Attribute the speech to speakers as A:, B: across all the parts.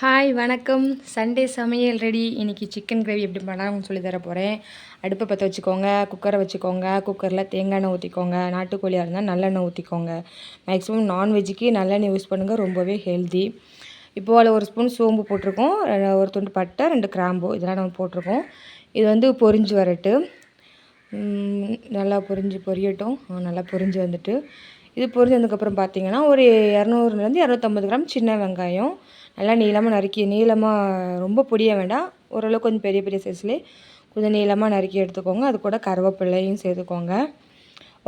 A: Hi வணக்கம். Sunday சமையல் ready இன்றைக்கி சிக்கன் கிரேவி எப்படி பண்ணலாம்னு சொல்லி தர போகிறேன் அடுப்பை பற்ற வச்சுக்கோங்க குக்கரை வச்சுக்கோங்க குக்கரில் தேங்காய் எண்ணெய் ஊற்றிக்கோங்க நாட்டுக்கோழியாக இருந்தால் நல்லெண்ணெய் ஊற்றிக்கோங்க மேக்ஸிமம் நான்வெஜ்ஜுக்கு நல்லெண்ணெய் யூஸ் பண்ணுங்கள் ரொம்பவே ஹெல்தி இப்போது அதில் ஒரு ஸ்பூன் சோம்பு போட்டிருக்கோம் ஒரு துண்டு பட்டை ரெண்டு கிராம்பு இதெல்லாம் நம்ம போட்டிருக்கோம். இது வந்து பொரிஞ்சு வரட்டு. நல்லா பொரிஞ்சு பொரியட்டும். நல்லா பொரிஞ்சு வந்துட்டு இது பொரிஞ்சதுக்கப்புறம் பார்த்திங்கன்னா பார்த்தீங்கன்னா ஒரு இரநூறுலேருந்து இரநூத்தம்பது கிராம் சின்ன வெங்காயம். நல்லா நீளமாக நறுக்கி நீளமாக ரொம்ப பொடிய வேண்டாம். ஓரளவுக்கு கொஞ்சம் பெரிய பெரிய சைஸ்லேயே கொஞ்சம் நீளமாக நறுக்கி எடுத்துக்கோங்க. அது கூட கருவேப்பிள்ளையும் சேர்த்துக்கோங்க.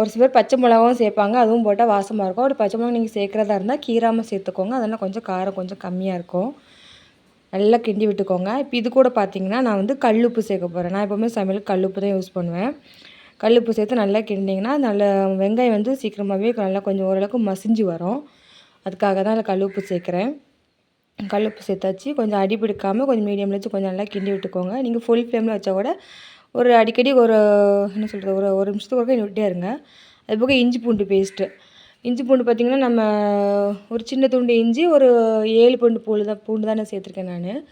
A: ஒரு சிலர் பச்சை மிளகாவும் சேர்ப்பாங்க. அதுவும் போட்டால் வாசமாக இருக்கும். ஒரு பச்சை மிளகா நீங்கள் சேர்க்குறதா இருந்தால் கீராமல் சேர்த்துக்கோங்க. அதெல்லாம் கொஞ்சம் காரம் கொஞ்சம் கம்மியாக இருக்கும். நல்லா கிண்டி விட்டுக்கோங்க. இப்போ இது கூட பார்த்தீங்கன்னா நான் வந்து கல்லுப்பு சேர்க்க போகிறேன் நான் எப்போவுமே சமையல் கல்லுப்பு தான் யூஸ் பண்ணுவேன். கல்லுப்பு சேர்த்து நல்லா கிண்டிங்கன்னா நல்ல வெங்காயம் வந்து சீக்கிரமாகவே நல்லா கொஞ்சம் ஓரளவுக்கு மசிஞ்சு வரும். அதுக்காக தான் அதில் கல்லுப்பு சேர்க்குறேன். கல்லுப்பு சேர்த்தாச்சு. கொஞ்சம் அடி பிடிக்காமல் கொஞ்சம் மீடியமில் வச்சு கொஞ்சம் நல்லா கிண்டி விட்டுக்கோங்க. நீங்கள் ஃபுல் ஃப்ளேமில் வச்சா கூட ஒரு அடிக்கடி ஒரு என்ன சொல்கிறது ஒரு ஒரு நிமிஷத்துக்கு ஒரு விட்டே இருங்க. அது போக இஞ்சி பூண்டு பேஸ்ட்டு இஞ்சி பூண்டு பார்த்திங்கன்னா நம்ம ஒரு சின்ன துண்டு இஞ்சி ஒரு ஏழு பூண்டு பூண்டு தான் பூண்டு தானே சேர்த்துருக்கேன் நான்.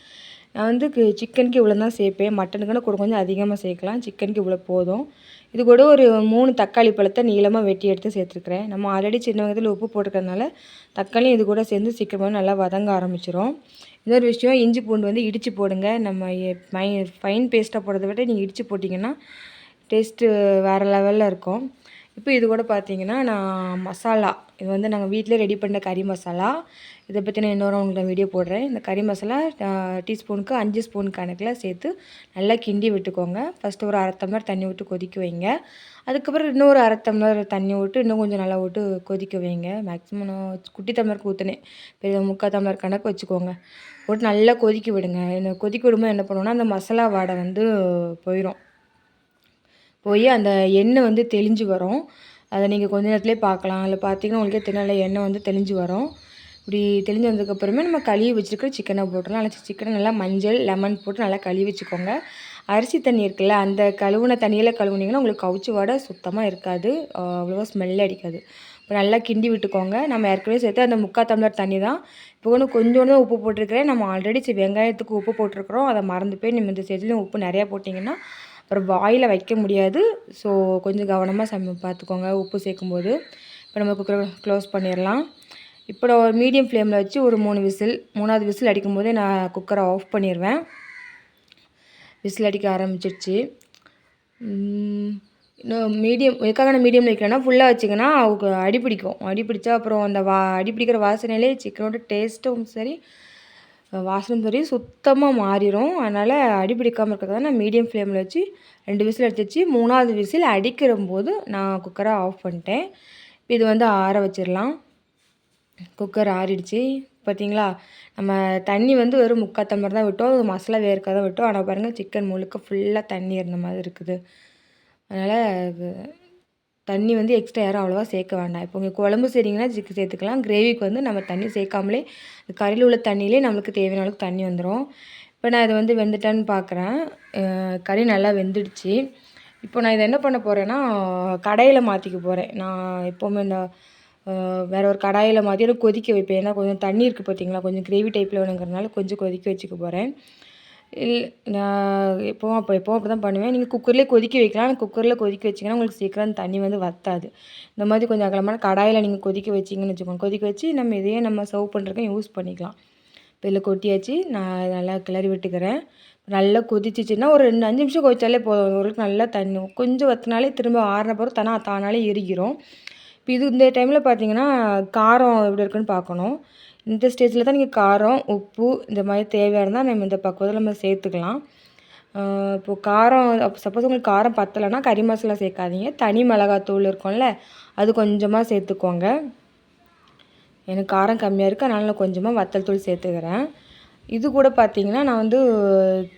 A: நான் வந்து சிக்கனுக்கு இவ்வளோ தான் சேர்ப்பேன். மட்டனுக்குன்னு கூட கொஞ்சம் அதிகமாக சேர்க்கலாம். சிக்கனுக்கு இவ்வளோ போதும். இது கூட ஒரு மூணு தக்காளி பழத்தை நீளமாக வெட்டி எடுத்து சேர்த்துருக்குறேன். நம்ம ஆல்ரெடி சின்ன வயதில் உப்பு போட்டுக்கிறதுனால தக்காளியும் இது கூட சேர்ந்து சீக்கிரமாக நல்லா வதங்க ஆரம்பிச்சிடும் இன்னொரு விஷயம் இஞ்சி பூண்டு வந்து இடித்து போடுங்க. நம்ம ஃபைன் பேஸ்ட்டாக போடுறத விட நீங்கள் இடித்து போட்டிங்கன்னா டேஸ்ட்டு வேறு லெவலில் இருக்கும். இப்போ இது கூட பார்த்தீங்கன்னா நான் மசாலா. இது வந்து நாங்கள் வீட்டிலே ரெடி பண்ண கறி மசாலா. இதை பற்றி நான் இன்னொரு உங்களுக்கு வீடியோ போடுறேன். இந்த கறி மசாலா டீஸ்பூனுக்கு அஞ்சு ஸ்பூன் கணக்கில் சேர்த்து நல்லா கிண்டி விட்டுக்கோங்க. ஃபஸ்ட்டு ஒரு அரை டம்ளர் தண்ணி விட்டு கொதிக்க வைங்க. அதுக்கப்புறம் இன்னொரு அரை டம்ளர் தண்ணி விட்டு இன்னும் கொஞ்சம் நல்லா விட்டு கொதிக்க வைங்க. மேக்ஸிமம் நான் குட்டி டம்ளருக்கு ஊற்றுனேன் பெரிய முக்கால் டம்ளர் கணக்கு வச்சுக்கோங்க. போட்டு நல்லா கொதிக்க விடுங்க. என்ன கொதிக்க விடும்போது என்ன பண்ணுவோன்னா அந்த மசாலா வாடை வந்து போயிடும் போய் அந்த எண்ணெய் வந்து தெளிஞ்சு வரும். அதை நீங்கள் கொஞ்ச நேரத்துலேயே பார்க்கலாம். அதில் பார்த்தீங்கன்னா உங்களுக்கே தெரியும் எண்ணெய் வந்து தெளிஞ்சு வரும். இப்படி தெளிஞ்சு வந்ததுக்கப்புறமே நம்ம கழுவி வச்சுருக்கிற சிக்கனை போட்டுடலாம். நல்லா சிக்கனை நல்லா மஞ்சள் லெமன் போட்டு நல்லா கழுவி வச்சுக்கோங்க. அரிசி தண்ணி இருக்குல்ல அந்த கழுவுன தண்ணியில் கழுவுனீங்கன்னா உங்களுக்கு கவுச்சி வாடை சுத்தமாக இருக்காது. அவ்வளோவா ஸ்மெல்லே அடிக்காது. இப்போ நல்லா கிண்டி விட்டுக்கோங்க. நம்ம ஏற்கனவே சேர்த்து அந்த முக்கால் டம்ளர் தண்ணி தான். இப்போ ஒன்று கொஞ்சோண்டு தான் உப்பு போட்டிருக்கிறேன். நம்ம ஆல்ரெடி வெங்காயத்துக்கு உப்பு போட்டிருக்கிறோம். அதை மறந்து போய் நம்ம இந்த ஸ்டேஜ்லேயும் உப்பு நிறையா போட்டிங்கன்னா அப்புறம் வாயில் வைக்க முடியாது. ஸோ கொஞ்சம் கவனமாக சம பார்த்துக்கோங்க உப்பு சேர்க்கும்போது. இப்போ நம்ம குக்கரை க்ளோஸ் பண்ணிடலாம் இப்போ நான் ஒரு மீடியம் ஃப்ளேமில் வச்சு ஒரு மூணு விசில் மூணாவது விசில் அடிக்கும் போதே நான் குக்கரை ஆஃப் பண்ணிடுவேன் விசில் அடிக்க ஆரம்பிச்சிடுச்சு இன்னும் மீடியம் எதுக்காக நான் மீடியமில் வைக்கிறேன்னா ஃபுல்லாக வச்சிங்கன்னா அவங்க அடி பிடிக்கும் அடி பிடிச்சா அப்புறம் அந்த வா அடி பிடிக்கிற வாசனையிலே சிக்கனோட டேஸ்ட்டும் சரி வாசனம் சரி சுத்தமாக மாறிடும் அதனால் அடி பிடிக்காமல் இருக்கிறதா நான் மீடியம் ஃப்ளேமில் வச்சு ரெண்டு விசில் எடுத்து வச்சு மூணாவது விசில் அடிக்கிற போது நான் குக்கரை ஆஃப் பண்ணிட்டேன். இது வந்து ஆற வச்சிடலாம் குக்கர் ஆறிடுச்சு. பார்த்தீங்களா நம்ம தண்ணி வந்து வெறும் முக்கால் டம்ளர் தான் விட்டோம். மசாலா வேர்க்க தான் விட்டோம். ஆனால் பாருங்கள் சிக்கன் முழுக்க ஃபுல்லாக தண்ணி இருந்த மாதிரி இருக்குது. அதனால் தண்ணி வந்து எக்ஸ்ட்ரா யாரும் அவ்வளோவா சேர்க்க வேண்டாம். இப்போ உங்கள் குழம்பு செய்கிறீங்கன்னா சிக்கு சேர்த்துக்கலாம். கிரேவிக்கு வந்து நம்ம தண்ணி சேர்க்காமலே கறியில் உள்ள தண்ணியிலே நம்மளுக்கு தேவையான அளவுக்கு தண்ணி வந்துடும் இப்போ நான் இதை வந்து வெந்துட்டேன்னு பார்க்குறேன் கறி நல்லா வெந்துடுச்சு. இப்போ நான் இதை என்ன பண்ண போகிறேன்னா கடையில் மாற்றிக்க போகிறேன் நான் எப்போவுமே இந்த வேறு ஒரு கடாயில் மாற்றி கொதிக்க வைப்பேன். ஏன்னா கொஞ்சம் தண்ணி இருக்குது பார்த்தீங்களா கொஞ்சம் கிரேவி டைப்பில் வேணுங்கிறதுனால கொஞ்சம் கொதிக்க வச்சுக்க போகிறேன் இல் நான் எப்போவும் அப்போ எப்போவும் அப்படி தான் பண்ணுவேன். நீங்கள் குக்கர்லேயே கொதிக்க வைக்கலாம். குக்கரில் கொதிக்க வச்சிங்கன்னா உங்களுக்கு சீக்கிரம் தண்ணி வந்து வற்றாது இந்த மாதிரி கொஞ்சம் அகலமான கடாயில் நீங்கள் கொதிக்க வச்சிங்கன்னு வச்சுக்கோங்க. கொதிக்க வச்சு நம்ம இதையே நம்ம சர்வ் பண்ணுறதுக்கும் யூஸ் பண்ணிக்கலாம். இப்போ இதில் கொட்டியாச்சு. நான் நல்லா கிளறி விட்டுக்கிறேன். நல்லா கொதிச்சிச்சுன்னா ஒரு ரெண்டு அஞ்சு நிமிஷம் கொதிச்சாலே போதும். ஒரு நல்லா தண்ணி கொஞ்சம் வத்தினாலே திரும்ப ஆறின பிறகு தானே தானாலே எரிக்கிறோம் இப்போ இது இந்த டைமில் பார்த்தீங்கன்னா காரம் எப்படி இருக்குன்னு பார்க்கணும். இந்த ஸ்டேஜில் தான் நீங்கள் காரம் உப்பு இந்த மாதிரி தேவையாக இருந்தால் நம்ம இந்த பக்குவத்தில் நம்ம சேர்த்துக்கலாம். இப்போது காரம் சப்போஸ் உங்களுக்கு காரம் பத்தலைன்னா கறி மசாலா சேர்க்காதீங்க. தனி மிளகாத்தூள் இருக்கும்ல அது கொஞ்சமாக சேர்த்துக்கோங்க. எனக்கு காரம் கம்மியாக இருக்குது அதனால் நான் கொஞ்சமாக வத்தல் தூள் சேர்த்துக்கிறேன். இது கூட பார்த்திங்கன்னா நான் வந்து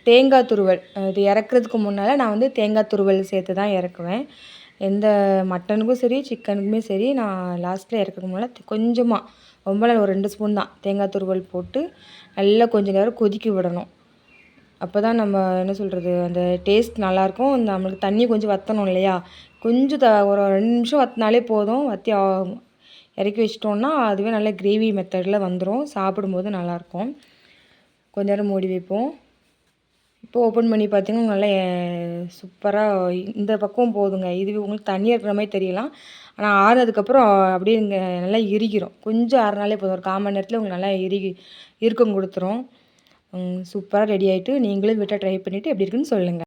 A: தேங்காய் துருவல் இது இறக்குறதுக்கு முன்னால் நான் வந்து தேங்காய் துருவல் சேர்த்து தான் இறக்குவேன். எந்த மட்டனுக்கும் சரி சிக்கனுக்குமே சரி நான் லாஸ்ட்டில் இறக்குறதுக்கு முன்னால் கொஞ்சமாக ரொம்ப ஒரு ரெண்டு ஸ்பூன் தான். தேங்காய் துருவல் போட்டு நல்லா கொஞ்சம் நேரம் கொதிக்க விடணும். அப்போ தான் நம்ம என்ன சொல்கிறது அந்த டேஸ்ட் நல்லாயிருக்கும் நம்மளுக்கு தண்ணி கொஞ்சம் வற்றணும் இல்லையா? கொஞ்சம் த ஒரு ரெண்டு நிமிஷம் வற்றினாலே போதும். வற்றி இறக்கி வச்சிட்டோன்னா அதுவே நல்ல கிரேவி மெத்தடில் வந்துடும் சாப்பிடும்போது நல்லாயிருக்கும் கொஞ்ச நேரம் மூடி வைப்போம். இப்போ ஓப்பன் பண்ணி பார்த்தீங்கன்னா நல்லா சூப்பராக இந்த பக்கம் போதுங்க. இதுவே உங்களுக்கு தண்ணியாக இருக்கிற மாதிரி தெரியலாம் ஆனால் ஆறுனதுக்கப்புறம் அப்படியே இங்கே நல்லா இறுகிரும் கொஞ்சம் ஆறுனாலே போதும். ஒரு கால் மணி நேரத்தில் உங்களுக்கு நல்லா இறுகி இறுக்கம் கொடுத்துரும். சூப்பராக ரெடி ஆகிட்டு நீங்களும் வீட்டை ட்ரை பண்ணிவிட்டு எப்படி இருக்குன்னு சொல்லுங்கள்